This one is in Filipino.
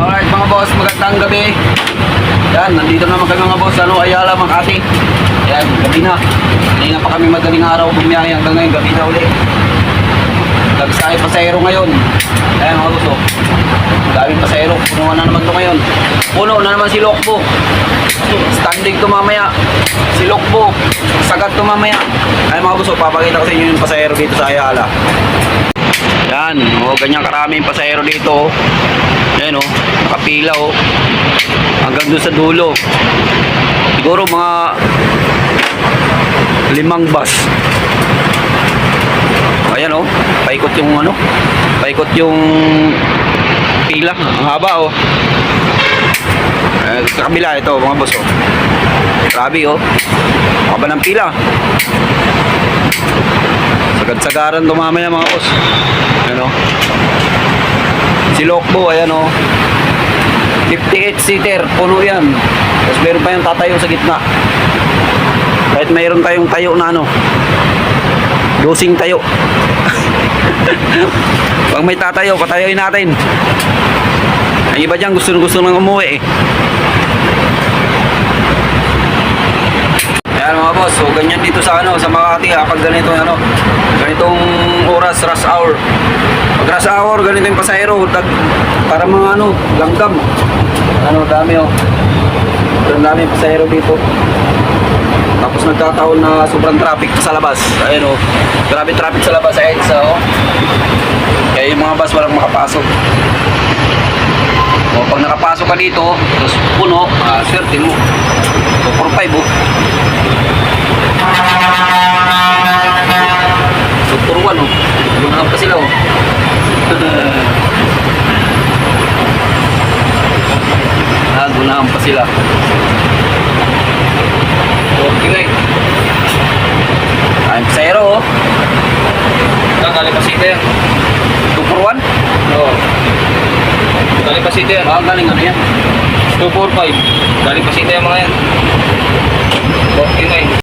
Alright mga boss, magandang gabi. Yan, nandito naman kami mga boss, ano, Ayala, Makati. Yan, gabi na. Kanina pa kami madaling araw bumiyahe hanggang ngayon, gabi na uli. Nagsahe pasahero ngayon. Ayan mga boss, oh. Daming pasahero, puno na naman to ngayon. Puno na naman si Lokbo. Standing to mamaya. Si Lokbo, sagat to mamaya. Ayan mga boss, oh, papakita ko sa inyo yung pasahero dito sa Ayala. Yan, oh, ganyan karaming pasahero dito. oh. Yan oh, nakapila oh. Hanggang doon sa dulo. Siguro mga limang bus. Ayan oh, paikot yung ano, paikot yung pila. Ang haba oh. Eh, sa kabila ito mga boss oh. Grabe oh. Haba ng pila. Sagad-sagaran to mamaya mga boss. Ayan o. Si Lokbo, ayan o. 58 seater, puno yan. Tapos meron pa yung tatayo sa gitna. Kahit mayroon tayong tayo na ano. Dosing tayo. Pag may tatayo, patayoin natin. Ang iba dyan gusto gusto nang umuwi eh. Ayan mga boss, so ganyan dito sa ano, sa Makati ha, pag ganito ano, ganitong oras, rush hour. Pag rush hour, ganito yung pasahero, tag, para mga ano, langgam. Ano, dami oh. Ang dami pasahero dito. Tapos nagkataon na sobrang traffic sa labas. Ayan oh, grabe traffic sa labas sa EDSA oh. Kaya yung mga bus walang makapasok. O pag nakapasok ka dito, tapos puno, ah, swerte mo. So, 4-5 oh. So, turuan oh. Lumahan pa sila oh. ah, gunahan pa sila. Okay na eh. Ay, pasayro oh. Galing pa City yan. 2 for 1? Oo. Galing pa City yan. Ah, galing ano yan? 245. Galing pa City yan mga yan. Na eh.